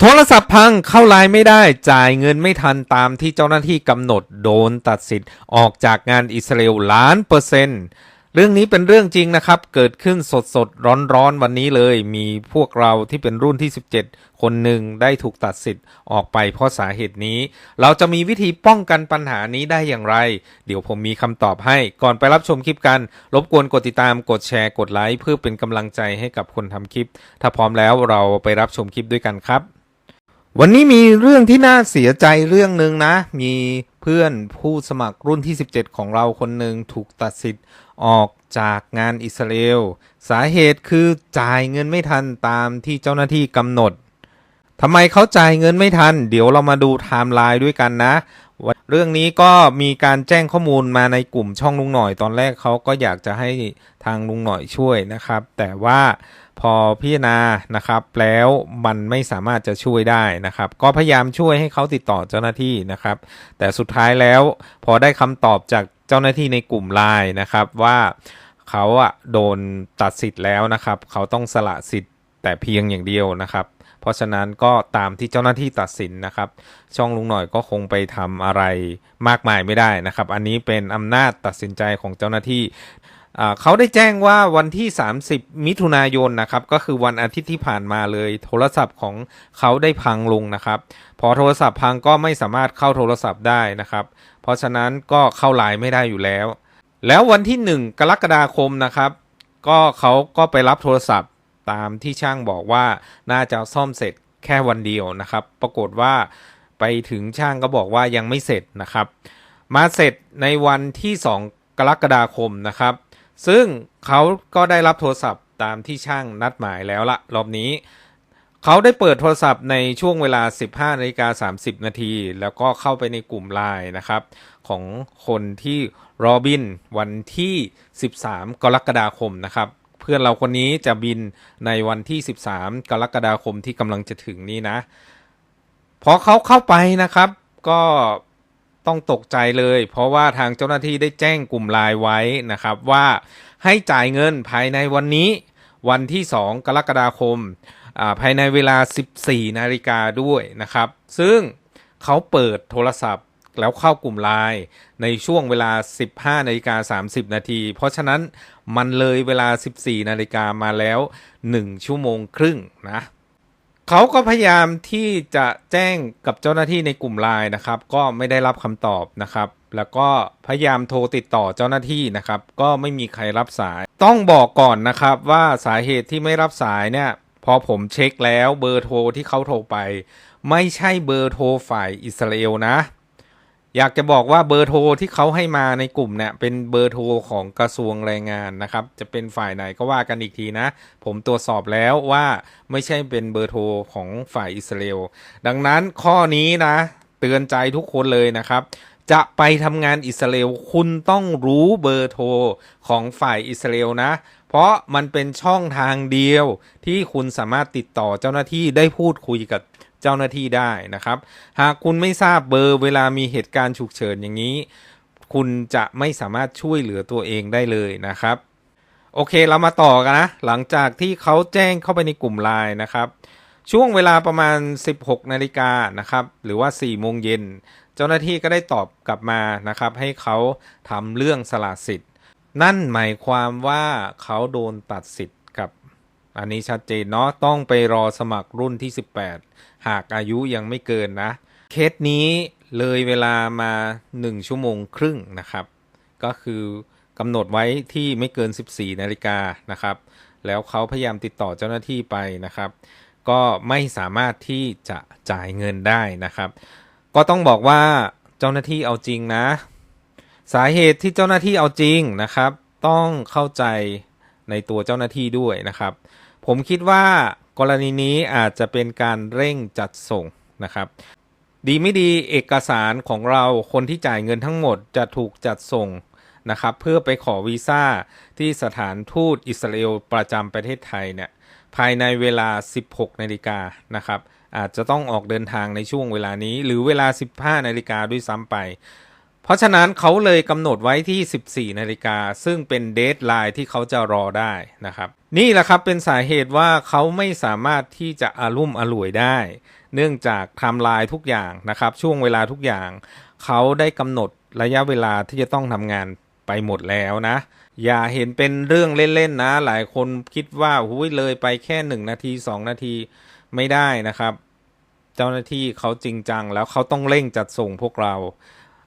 โทรศัพท์พังเข้าไลน์ไม่ได้จ่ายเงินไม่ทันตามที่เจ้าหน้าที่กำหนดโดนตัดสิทธิ์ออกจากงานอิสราเอลล้านเปอร์เซ็นต์เรื่องนี้เป็นเรื่องจริงนะครับ เกิดขึ้นสดสดร้อนร้อนวันนี้เลย มีพวกเราที่เป็นรุ่นที่ 17 คนหนึ่งได้ถูกตัดสิทธิ์ออกไปเพราะสาเหตุนี้ เราจะมีวิธีป้องกันปัญหานี้ได้อย่างไร เดี๋ยวผมมีคำตอบให้ก่อนไปรับชมคลิปกัน รบกวนกดติดตามกดแชร์กดไลค์เพื่อเป็นกำลังใจให้กับคนทำคลิป ถ้าพร้อมแล้วเราไปรับชมคลิปด้วยกันครับ วันนี้มีเรื่องที่น่าเสียใจเรื่องหนึ่งนะ มีเพื่อนผู้สมัครรุ่นที่ 17 ของเราคนหนึ่งถูกตัดสิทธิ์ออกจากงานอิสราเอล สาเหตุคือจ่ายเงินไม่ทันตามที่เจ้าหน้าที่กำหนดทำไมเขาจ่ายเงินไม่ทัน เดี๋ยวเรามาดูไทม์ไลน์ด้วยกันนะ เรื่องนี้ก็มีการแจ้งข้อมูลมาในกลุ่มช่องลุงหน่อย ตอนแรกเขาก็อยากจะให้ทางลุงหน่อยช่วยนะครับ แต่ว่าพอพิจารณานะครับ แล้วมันไม่สามารถจะช่วยได้นะครับ ก็พยายามช่วยให้เขาติดต่อเจ้าหน้าที่นะครับ แต่สุดท้ายแล้วพอได้คำตอบจากเจ้าหน้าที่ในกลุ่มไลน์นะครับว่าเขาอะโดนตัดสิทธิ์แล้วนะครับ เขาต้องสละสิทธิ์แต่เพียงอย่างเดียวนะครับ เพราะฉะนั้นก็ตามที่เจ้าหน้าที่ตัดสินนะครับ ช่องลุงหน่อยก็คงไปทำอะไรมากมายไม่ได้นะครับ อันนี้เป็นอำนาจตัดสินใจของเจ้าหน้าที่เขาได้แจ้งว่าวันที่ 30 มิถุนายนนะครับ ก็คือวันอาทิตย์ที่ผ่านมาเลย โทรศัพท์ของเขาได้พังลงนะครับ พอโทรศัพท์พังก็ไม่สามารถเข้าโทรศัพท์ได้นะครับ เพราะฉะนั้นก็เข้าไลน์ไม่ได้อยู่แล้ว แล้ววันที่ 1 กรกฎาคมนะครับ ก็เขาก็ไปรับโทรศัพท์ ตามที่ช่างบอกว่าน่าจะซ่อมเสร็จแค่วันเดียวนะครับ ปรากฏว่าไปถึงช่างก็บอกว่ายังไม่เสร็จนะครับ มาเสร็จในวันที่ 2 กรกฎาคมนะครับ ซึ่งเขาก็ได้รับโทรศัพท์ตามที่ช่างนัดหมายแล้วละรอบนี้เขาได้เปิดโทรศัพท์ในช่วงเวลา 15นาฬิกา30 นาที แล้วก็เข้าไปในกลุ่มไลน์นะครับ ของคนที่โรบินวันที่ 13 กรกฎาคมนะครับ พื่อนเราคนนี้จะบินในวันที่ 13 กรกฎาคมที่กำลังจะถึงนี้นะ พอเขาเข้าไปนะครับ ก็ต้องตกใจเลย เพราะว่าทางเจ้าหน้าที่ได้แจ้งกลุ่มไลน์ไว้นะครับ ว่าให้จ่ายเงินภายในวันนี้วันที่ 2 กรกฎาคมอ่าภายในเวลา 14 นาฬิกาด้วยนะครับ ซึ่งเขาเปิดโทรศัพท์ แล้วเข้ากลุ่มไลน์ในช่วงเวลา 15นาฬิกา30 นาที เพราะฉะนั้นมันเลยเวลา 14นาฬิกามาแล้ว 1 ชั่วโมงครึ่งนะเขาก็พยายามที่จะแจ้งกับเจ้าหน้าที่ในกลุ่มไลน์นะครับ ก็ไม่ได้รับคำตอบนะครับ แล้วก็พยายามโทรติดต่อเจ้าหน้าที่นะครับ ก็ไม่มีใครรับสาย ต้องบอกก่อนนะครับว่าสาเหตุที่ไม่รับสายเนี่ยพอผมเช็คแล้วเบอร์โทรที่เขาโทรไป ไม่ใช่เบอร์โทรฝ่ายอิสราเอลนะ อยากจะบอกว่าเบอร์โทรที่เขาให้มาในกลุ่มเนี่ยเป็นเบอร์โทรของกระทรวงแรงงานนะครับ จะเป็นฝ่ายไหนก็ว่ากันอีกทีนะ ผมตรวจสอบแล้วว่าไม่ใช่เป็นเบอร์โทรของฝ่ายอิสราเอลดังนั้นข้อนี้นะ เตือนใจทุกคนเลยนะครับ จะไปทำงานอิสราเอลคุณต้องรู้เบอร์โทรของฝ่ายอิสราเอลนะเพราะมันเป็นช่องทางเดียวที่คุณสามารถติดต่อเจ้าหน้าที่ได้พูดคุยกับ เจ้าหน้าที่ได้นะครับ หากคุณไม่ทราบเบอร์เวลามีเหตุการณ์ฉุกเฉินอย่างนี้ คุณจะไม่สามารถช่วยเหลือตัวเองได้เลยนะครับ โอเคเรามาต่อกันนะ หลังจากที่เขาแจ้งเข้าไปในกลุ่มไลน์นะครับ ช่วงเวลาประมาณ 16นาฬิกานะครับ หรือว่า4โมงเย็นเจ้าหน้าที่ก็ได้ตอบกลับมานะครับ ให้เขาทำเรื่องสละสิทธิ์ นั่นหมายความว่าเขาโดนตัดสิทธิ์ อันนี้ชัดเจนเนาะต้องไปรอสมัครรุ่นที่ 18 หากอายุยังไม่เกินนะ เคสนี้เลยเวลามา 1 ชั่วโมงครึ่งนะครับ ก็คือกำหนดไว้ที่ไม่เกิน 14 นาฬิกานะครับ แล้วเขาพยายามติดต่อเจ้าหน้าที่ไปนะครับ ก็ไม่สามารถที่จะจ่ายเงินได้นะครับ ก็ต้องบอกว่าเจ้าหน้าที่เอาจริงนะ สาเหตุที่เจ้าหน้าที่เอาจริงนะครับ ต้องเข้าใจในตัวเจ้าหน้าที่ด้วยนะครับ ผมคิดว่ากรณีนี้อาจจะเป็นการเร่งจัดส่งนะครับ ดีไม่ดีเอกสารของเราคนที่จ่ายเงินทั้งหมดจะถูกจัดส่งนะครับ เพื่อไปขอวีซ่าที่สถานทูตอิสราเอลประจำประเทศไทยเนี่ยภายในเวลา 16 นาฬิกานะครับ อาจจะต้องออกเดินทางในช่วงเวลานี้ หรือเวลา 15 นาฬิกาด้วยซ้ำไป เพราะฉะนั้นเขาเลยกำหนดไว้ที่ 14 นาฬิกา ซึ่งเป็นเดทไลน์ที่เขาจะรอได้นะครับ นี่แหละครับเป็นสาเหตุว่าเขาไม่สามารถที่จะอารุ่มอร่วยได้ เนื่องจากไทม์ไลน์ทุกอย่างนะครับ ช่วงเวลาทุกอย่าง เขาได้กำหนดระยะเวลาที่จะต้องทำงานไปหมดแล้วนะ อย่าเห็นเป็นเรื่องเล่นๆนะ หลายคนคิดว่าหุยเลยไปแค่หนึ่งนาทีสองนาทีไม่ได้นะครับ เจ้าหน้าที่เขาจริงจัง แล้วเขาต้องเร่งจัดส่งพวกเรา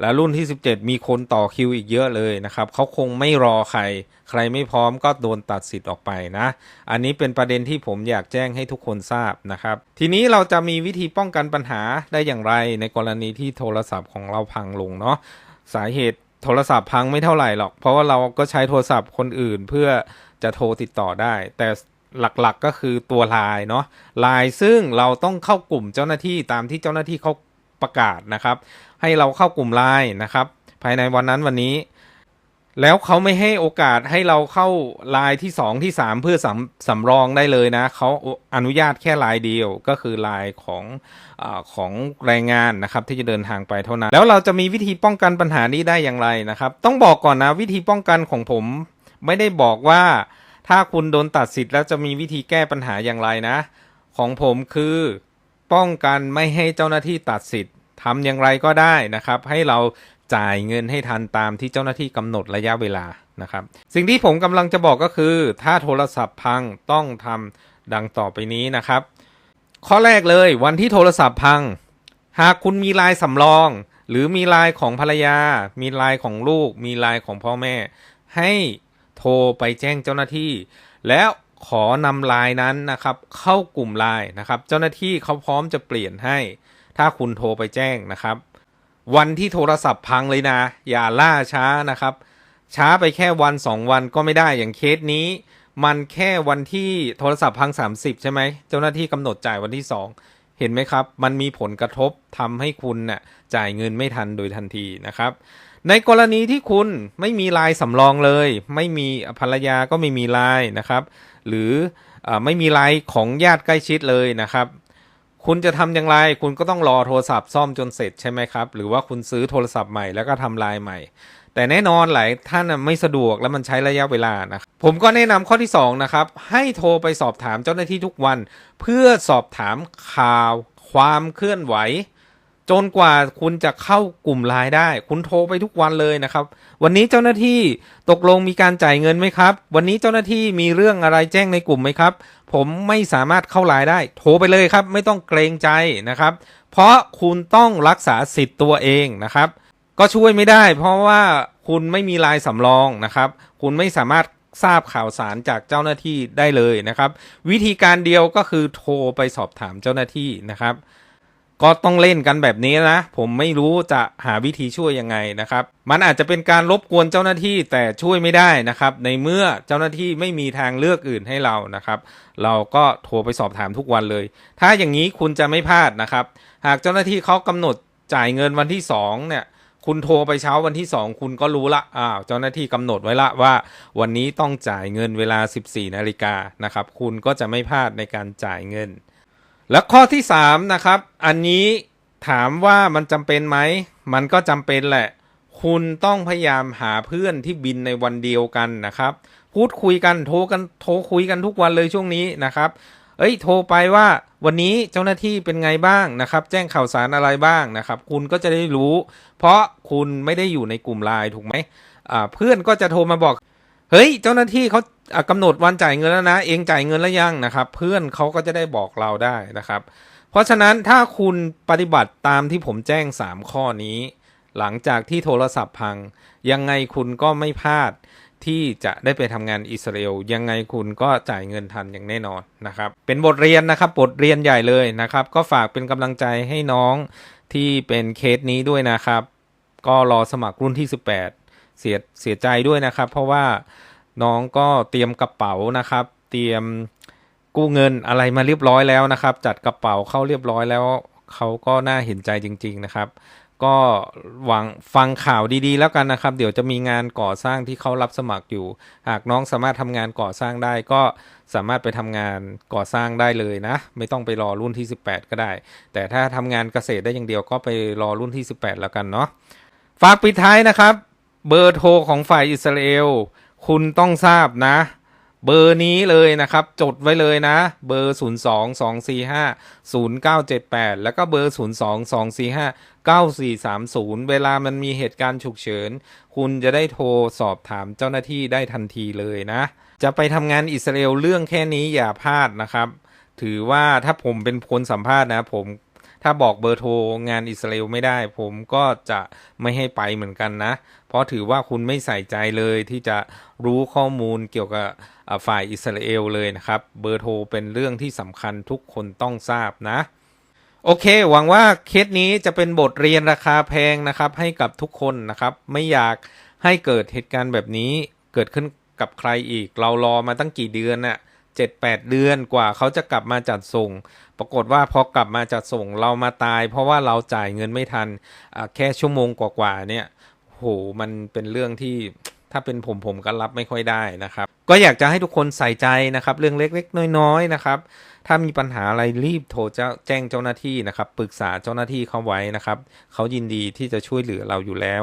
และรุ่นที่ 17 มีคนต่อคิวอีกเยอะเลยนะครับเขาคงไม่รอใคร ใครไม่พร้อมก็โดนตัดสิทธิ์ออกไปนะ อันนี้เป็นประเด็นที่ผมอยากแจ้งให้ทุกคนทราบนะครับ ทีนี้เราจะมีวิธีป้องกันปัญหาได้อย่างไรในกรณีที่โทรศัพท์ของเราพังลงเนาะสาเหตุโทรศัพท์พังไม่เท่าไหร่หรอก เพราะว่าเราก็ใช้โทรศัพท์คนอื่นเพื่อจะโทรติดต่อได้ แต่หลักๆก็คือตัวไลน์เนาะไลน์ซึ่งเราต้องเข้ากลุ่มเจ้าหน้าที่ตามที่เจ้าหน้าที่เขาประกาศนะครับ ให้เราเข้ากลุ่มไลน์นะครับ ภายในวันนั้นวันนี้ แล้วเขาไม่ให้โอกาสให้เราเข้าไลน์ที่สองที่สามเพื่อสำสำรองได้เลยนะเขาอนุญาตแค่ไลน์เดียวก็คือไลน์ของอของแรงงานนะครับ ที่จะเดินทางไปเท่านั้น แล้วเราจะมีวิธีป้องกันปัญหานี้ได้อย่างไรนะครับ ต้องบอกก่อนนะวิธีป้องกันของผมไม่ได้บอกว่าถ้าคุณโดนตัดสิทธิ์แล้วจะมีวิธีแก้ปัญหาอย่างไรนะ ของผมคือป้องกันไม่ให้เจ้าหน้าที่ตัดสิทธิ์ ทำอย่างไรก็ได้นะครับ ให้เราจ่ายเงินให้ทันตามที่เจ้าหน้าที่กำหนดระยะเวลานะครับ สิ่งที่ผมกำลังจะบอกก็คือ ถ้าโทรศัพท์พังต้องทำดังต่อไปนี้นะครับ ข้อแรกเลยวันที่โทรศัพท์พัง หากคุณมีลายสำรอง หรือมีลายของภรรยา มีลายของลูก มีลายของพ่อแม่ ให้โทรไปแจ้งเจ้าหน้าที่ แล้วขอนำลน์นั้นนะครับ เข้ากลุ่มลน์นะครับ เจ้าหน้าที่เขาพร้อมจะเปลี่ยนให้ ถ้าคุณโทรไปแจ้งนะครับ วันที่โทรศัพท์พังเลยนะ อย่าล่าช้านะครับ ช้าไปแค่วันสองวันก็ไม่ได้อย่างเคสนี้ มันแค่วันที่โทรศัพท์พัง 30 ใช่ไหมเจ้าหน้าที่กำหนดจ่ายวันที่ 2 เห็นไหมครับ มันมีผลกระทบทำให้คุณน่ะจ่ายเงินไม่ทันโดยทันทีนะครับในกรณีที่คุณไม่มีลายสำรองเลย ไม่มีภรรยาก็ไม่มีลายนะครับ หรืออไม่มีลายของญาติใกล้ชิดเลยนะครับ คุณจะทำอย่างไร คุณก็ต้องรอโทรศัพท์ซ่อมจนเสร็จใช่ไหมครับ หรือว่าคุณซื้อโทรศัพท์ใหม่แล้วก็ทำลายใหม่ แต่แน่นอนหลายท่านไม่สะดวกแล้วมันใช้ระยะเวลานะครับผมก็แนะนำข้อที่2นะครับให้โทรไปสอบถามเจ้าหน้าที่ทุกวัน เพื่อสอบถามข่าว ความเคลื่อนไหว จนกว่าคุณจะเข้ากลุ่มไลน์ได้ คุณโทรไปทุกวันเลยนะครับ วันนี้เจ้าหน้าที่ตกลงมีการจ่ายเงินไหมครับ วันนี้เจ้าหน้าที่มีเรื่องอะไรแจ้งในกลุ่มไหมครับ ผมไม่สามารถเข้าไลน์ได้ โทรไปเลยครับ ไม่ต้องเกรงใจนะครับ เพราะคุณต้องรักษาสิทธิ์ตัวเองนะครับ ก็ช่วยไม่ได้ เพราะว่าคุณไม่มีลายสำรองนะครับ คุณไม่สามารถทราบข่าวสารจากเจ้าหน้าที่ได้เลยนะครับ วิธีการเดียวก็คือโทรไปสอบถามเจ้าหน้าที่นะครับ ก็ต้องเล่นกันแบบนี้นะ ผมไม่รู้จะหาวิธีช่วยยังไงนะครับ มันอาจจะเป็นการรบกวนเจ้าหน้าที่แต่ช่วยไม่ได้นะครับ ในเมื่อเจ้าหน้าที่ไม่มีทางเลือกอื่นให้เรานะครับ เราก็โทรไปสอบถามทุกวันเลย ถ้าอย่างนี้คุณจะไม่พลาดนะครับ หากเจ้าหน้าที่เขากำหนดจ่ายเงินวันที่สองเนี่ยคุณโทรไปเช้าวันที่ 2 คุณก็รู้ละอ้าวเจ้าหน้าที่กำหนดไว้ละว่า วันนี้ต้องจ่ายเงินเวลา 14นาฬิกานะครับ คุณก็จะไม่พลาดในการจ่ายเงิน และข้อที่3นะครับ อันนี้ถามว่ามันจำเป็นไหม มันก็จำเป็นแหละ คุณต้องพยายามหาเพื่อนที่บินในวันเดียวกันนะครับ พูดคุยกันโทรกันโทรคุยกันทุกวันเลยช่วงนี้นะครับ เอ้ยโทรไปว่าวันนี้เจ้าหน้าที่เป็นไงบ้างนะครับ แจ้งข่าวสารอะไรบ้างนะครับ คุณก็จะได้รู้ เพราะคุณไม่ได้อยู่ในกลุ่มไลน์ถูกไหมอ่าเพื่อนก็จะโทรมาบอก เฮ้ย เจ้าหน้าที่เขาอะกำหนดวันจ่ายเงินแล้วนะ เองจ่ายเงินแล้วยังนะครับ เพื่อนเขาก็จะได้บอกเราได้นะครับ เพราะฉะนั้นถ้าคุณปฏิบัติตามที่ผมแจ้ง 3 ข้อนี้ หลังจากที่โทรศัพท์พัง ยังไงคุณก็ไม่พลาดที่จะได้ไปทำงานอิสราเอลยังไงคุณก็จ่ายเงินทันอย่างแน่นอนนะครับ เป็นบทเรียนนะครับบทเรียนใหญ่เลยนะครับ ก็ฝากเป็นกำลังใจให้น้องที่เป็นเคสนี้ด้วยนะครับ ก็รอสมัครรุ่นที่ 18 เสียเสียใจด้วยนะครับ เพราะว่าน้องก็เตรียมกระเป๋านะครับ เตรียมกู้เงินอะไรมาเรียบร้อยแล้วนะครับ จัดกระเป๋าเข้าเรียบร้อยแล้วเขาก็น่าเห็นใจจริง ๆนะครับ ก็หวังฟังข่าวดีๆ แล้วกันนะครับ เดี๋ยวจะมีงานก่อสร้างที่เขารับสมัครอยู่ หากน้องสามารถทำงานก่อสร้างได้ก็สามารถไปทำงานก่อสร้างได้เลยนะ ไม่ต้องไปรอรุ่นที่ 18 ก็ได้ แต่ถ้าทำงานเกษตรได้อย่างเดียวก็ไปรอรุ่นที่ 18 แล้วกันเนาะฝากปิดท้ายนะครับ เบอร์โทรของฝ่ายอิสราเอล คุณต้องทราบนะ เบอร์นี้เลยนะครับ จดไว้เลยนะ เบอร์ 0 2 2 4 5 0 9 7 8 แล้วก็เบอร์ 0 2 2 4 5 9 4 3 0 เวลามันมีเหตุการณ์ฉุกเฉิน คุณจะได้โทรสอบถามเจ้าหน้าที่ได้ทันทีเลยนะ จะไปทำงานอิสราเอลเรื่องแค่นี้อย่าพลาดนะครับ ถือว่าถ้าผมเป็นคนสัมภาษณ์นะผม ถ้าบอกเบอร์โทรงานอิสราเอลไม่ได้ ผมก็จะไม่ให้ไปเหมือนกันนะ เพราะถือว่าคุณไม่ใส่ใจเลยที่จะรู้ข้อมูลเกี่ยวกับฝ่ายอิสราเอลเลยนะครับ เบอร์โทรเป็นเรื่องที่สำคัญทุกคนต้องทราบนะโอเค หวังว่าเคสนี้จะเป็นบทเรียนราคาแพงนะครับ ให้กับทุกคนนะครับ ไม่อยากให้เกิดเหตุการณ์แบบนี้เกิดขึ้นกับใครอีก เรารอมาตั้งกี่เดือนน่ะ เจ็ดแปดเดือนกว่าเขาจะกลับมาจัดส่ง ปรากฏว่าพอกลับมาจัดส่งเรามาตาย เพราะว่าเราจ่ายเงินไม่ทันแค่ชั่วโมงกว่าๆเนี่ยโหมันเป็นเรื่องที่ถ้าเป็นผมผมก็รับไม่ค่อยได้นะครับ ก็อยากจะให้ทุกคนใส่ใจนะครับ เรื่องเล็กๆ น้อยๆนะครับ ถ้ามีปัญหาอะไรรีบโทรจแจ้งเจ้าหน้าที่นะครับ ปรึกษาเจ้าหน้าที่เขาไว้นะครับ เขายินดีที่จะช่วยเหลือเราอยู่แล้ว